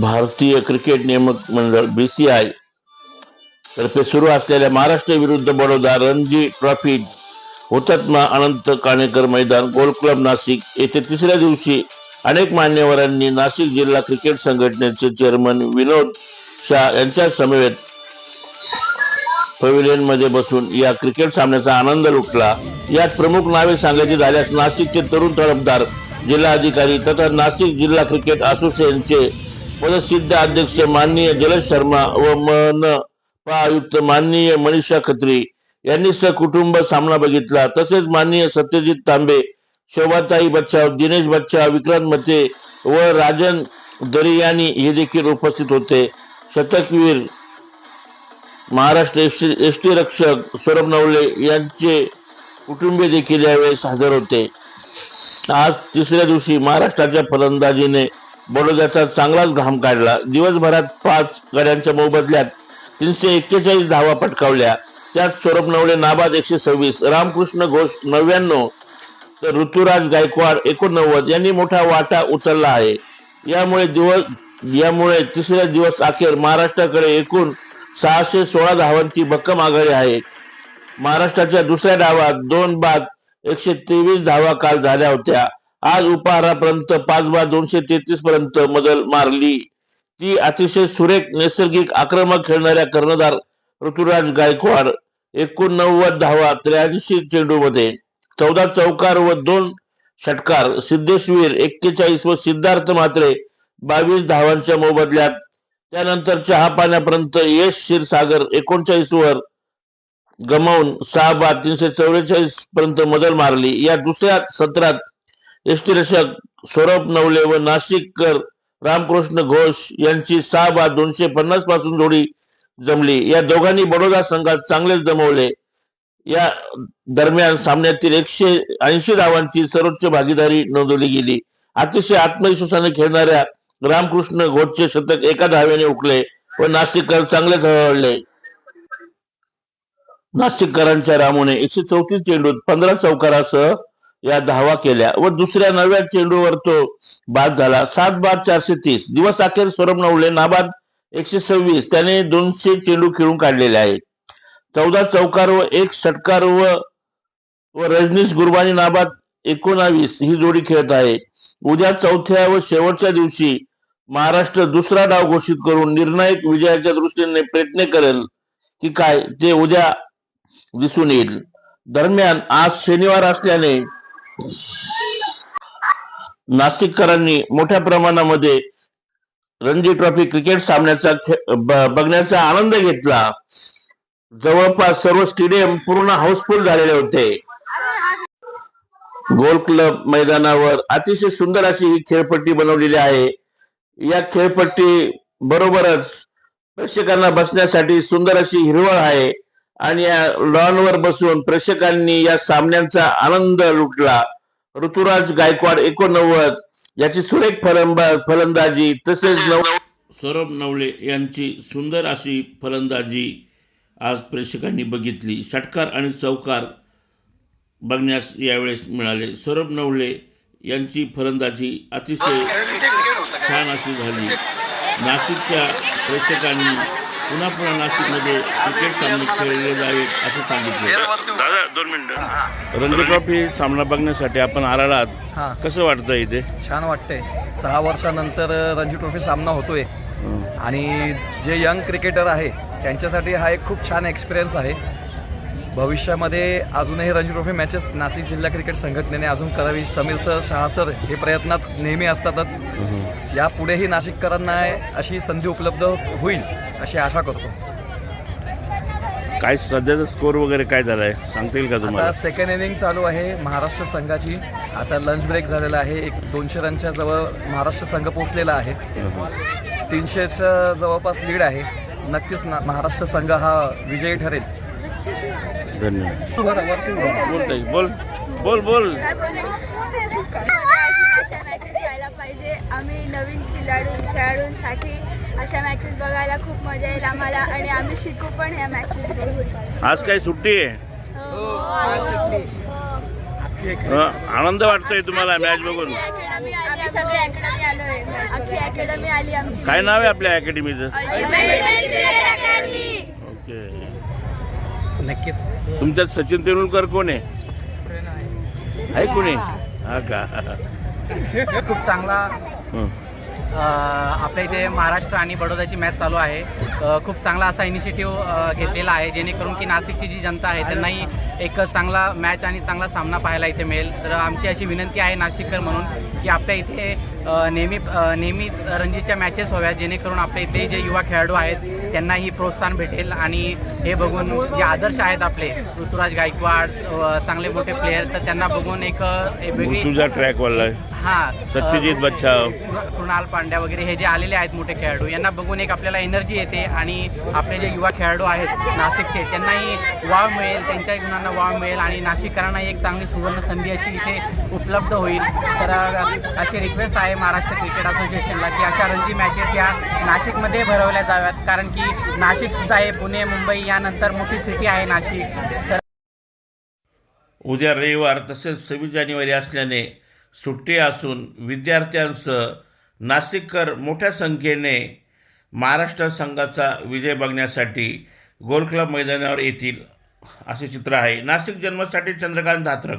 भारतीय क्रिकेट नियामक मंडळ बी सी आय तर्फे सुरू असलेल्या महाराष्ट्र विरुद्ध बडोदा रणजी ट्रॉफी हुतात्मा अनंत काणेकर मैदान गोल क्लब नाशिक येथे तिसऱ्या दिवशी अनेक मान्यवरांनी नाशिक जिल्हा क्रिकेट संघटनेचे चेअरमन विनोद शाह यांच्या समवेत पवेलियनमध्ये बसून या क्रिकेट सामन्याचा आनंद लुटला. यात प्रमुख नावे सांगायची झाल्यास नाशिकचे तरुण तडफदार जिल्हा अधिकारी तथा नाशिक जिल्हा क्रिकेट असोसिएशनचे पदसिद्ध अध्यक्ष माननीय जलज शर्मा व मनपा आयुक्त माननीय मनीषा खत्री यांनी सकुटुंब सामना बघितला. तसेच माननीय सत्यजित तांबे शोभाताई बच्चाव दिनेश बच्चाव विक्रांत मते व राजन दरियानी हे देखील उपस्थित होते. शतकवीर महाराष्ट्र एस टी रक्षक सौरभ नवले यांचे कुटुंबीय देखील यावेळेस हजर होते. आज तिसऱ्या दिवशी महाराष्ट्राच्या फलंदाजीने बडोद्याचा चांगलाच घाम काढला. दिवसभरात पाच गड्यांच्या मोबदल्यात तीनशे एक्केचाळीस धावा पटकावल्या. त्यात सौरभ नवळे नाबाद एकशे सव्वीस रामकृष्ण घोष नव्याण्णव तर ऋतुराज गायकवाड एकोणनव्वद यांनी मोठा वाटा उचलला आहे. यामुळे दिवस यामुळे तिसऱ्या दिवस अखेर महाराष्ट्राकडे एकूण सहाशे सोळा धावांची भक्कम आघाडी आहे. महाराष्ट्राच्या दुसऱ्या डावात दोन बाद एकशे तेवीस धावा काल झाल्या होत्या. आज उपहारापर्यंत पाच बार दोनशे तेहतीस पर्यंत मदल मारली. ती अतिशय सुरेख नैसर्गिक आक्रमक खेळणाऱ्या कर्णधार ऋतुराज गायकवाड एकोणनव्वद धावा त्र्याऐंशी चेंडूमध्ये चौदा चौकार व दोन षटकार सिद्धेश्वर एक्केचाळीस व सिद्धार्थ मात्रे बावीस धावांच्या मोबदल्यात. त्यानंतर चहा पाण्यापर्यंत यश क्षीरसागर एकोणचाळीस वर गमावून सहा बाद तीनशे चौवेचाळीस पर्यंत मदल मारली. या दुसऱ्या सत्रात एसटी रक्षक सौरभ नवले व नाशिककर रामकृष्ण घोष यांची सहा बाद दोनशे पन्नासपासून जोडी जमली. या दोघांनी बडोदा संघात चांगलेच जमवले या दरम्यान सामन्यातील एकशे ऐंशी धावांची सर्वोच्च भागीदारी नोंदवली गेली. अतिशय आत्मविश्वासाने खेळणाऱ्या रामकृष्ण घोटचे शतक एका धाव्याने उकले व नाशिककर चांगलेच हळहळले. नाशिककरांच्या रामूने एकशे चौतीस चेंडूत पंधरा चौकारासह या धावा केल्या व दुसऱ्या नव्या चेंडूवर तो बाद झाला. सात बाद चारशे तीस. दिवस अखेर सौरभ नवले नाबाद एकशे सव्वीस. त्याने दोनशे चेंडू खेळून काढलेले आहेत. चौदा चौकार व एक षटकार व व रजनीश गुरबानी नाबाद एकोणावीस ही जोडी खेळत आहे. उद्या चौथ्या व शेवटच्या दिवशी महाराष्ट्र दुसरा डाव घोषित करून निर्णायक विजयाच्या दृष्टीने प्रयत्न करेल की काय ते उद्या दिसून येईल. दरम्यान आज शनिवार असल्याने नाशिककरांनी मोठ्या प्रमाणामध्ये रणजी ट्रॉफी क्रिकेट सामन्याचा बघण्याचा आनंद घेतला. जवळपास सर्व स्टेडियम पूर्ण हाऊसफुल झालेले होते. गोल क्लब मैदानावर अतिशय सुंदर अशी ही खेळपट्टी बनवलेली आहे. या खेळपट्टी बरोबरच प्रेक्षकांना बसण्यासाठी सुंदर अशी हिरवळ आहे. आणि या लॉनवर बसून प्रेक्षकांनी या सामन्यांचा आनंद लुटला. ऋतुराज गायकवाड एकोणनव्वद याची सुरेख फलंदाजी तसेच नव सौरभ नवले यांची सुंदर अशी फलंदाजी आज प्रेक्षकांनी बघितली. षटकार आणि चौकार बघण्यास यावेळेस मिळाले. सौरभ नवले यांची फलंदाजी अतिशय छान अशी झाली. नाशिकच्या प्रेक्षकांनी पुन्हा पुन्हा नाशिकमध्ये क्रिकेट सामने खेळले जावेत असं सांगितले. दादा दोन मिनिटं. रणजी ट्रॉफी सामना बघण्यासाठी आपण हां. कसं वाटतं इथे? छान वाटतंय. सहा वर्षानंतर रणजी ट्रॉफी सामना होतोय. आणि जे यंग क्रिकेटर आहे त्यांच्यासाठी हा एक खूप छान एक्सपिरियन्स आहे. भविष्यामध्ये अजूनही रणजी ट्रॉफी मॅचेस नाशिक जिल्हा क्रिकेट संघटनेने अजून करावी. समीर सर शहा सर हे प्रयत्नात नेहमी असतातच. यापुढेही नाशिककरांना अशी संधी उपलब्ध होईल अशी आशा करतो. काय सध्याचा स्कोर वगैरे काय झालाय? सांगता येईल का आता तुम्हाला सेकंड इनिंग चालू आहे महाराष्ट्र संघाची. आता लंच ब्रेक झालेला आहे. एक दोनशे रनच्या जवळ महाराष्ट्र संघ पोचलेला आहे. तीनशेच्या जवळपास लीड आहे. नक्कीच ना महाराष्ट्र संघ हा विजयी ठरेल. धन्यवाद बोल ताई, बोल बोल बोल पाहिजे आम्ही नवीन खेळाडू खेळाडूंसाठी अशा मॅचेस बघायला खूप मजा येईल आम्हाला आणि आम्ही शिकू पण ह्या मॅचेस बघून आज काय सुट्टी आहे? हो. आनंद वाटतोय तुम्हाला मॅच बघून? काय नाव आहे आपल्या अकॅडमीचं? ओके. नक्कीच. तुमच्यात सचिन तेंडुलकर कोण आहे? आहे. कोणी? हा का? खूप चांगला हं. आपल्या इथे महाराष्ट्र आणि बडोद्याची मॅच चालू आहे. खूप चांगला असा इनिशिएटिव्ह घेतलेला आहे जेणेकरून की नाशिकची जी जनता आहे त्यांनाही एक चांगला मॅच आणि चांगला सामना पाहायला इथे मिळेल. तर आमची अशी विनंती आहे नाशिककर म्हणून की आपल्या इथे नेहमी नेहमी रणजीतच्या मॅचेस व्हाव्यात जेणेकरून आपल्या इथे जे युवा खेळाडू आहेत त्यांनाही प्रोत्साहन भेटेल. आणि हे बघून जे आदर्श आहेत आपले ऋतुराज गायकवाड चांगले मोठे प्लेयर तर त्यांना बघून एक वेगळी ट्रॅक वाढला आहे. सत्यजित बच्चाव. कृणाल पांड्या वगैरे हे जे आलेले आहेत मोठे खेळाडू यांना बघून एक आपल्याला एनर्जी येते आणि आपले जे युवा खेळाडू आहेत नाशिकचे त्यांनाही वाव मिळेल त्यांच्याही गुणांना वाव मिळेल आणि नाशिककरांना एक चांगली सुवर्ण संधी अशी इथे उपलब्ध होईल. तर अशी रिक्वेस्ट आहे महाराष्ट्र क्रिकेट असोसिएशनला की अशा रणजी मॅचेस या नाशिकमध्ये भरवल्या जाव्यात. कारण की नाशिक सुद्धा आहे पुणे मुंबई यानंतर मोठी सिटी आहे नाशिक. तर उद्या रविवार तसेच सव्वीस जानेवारी असल्याने सुट्टी असून विद्यार्थ्यांसह नाशिककर मोठ्या संख्येने महाराष्ट्र संघाचा विजय बघण्यासाठी गोल क्लब मैदानावर येतील असे चित्र आहे. नाशिक जन्मासाठी चंद्रकांत धात्रक.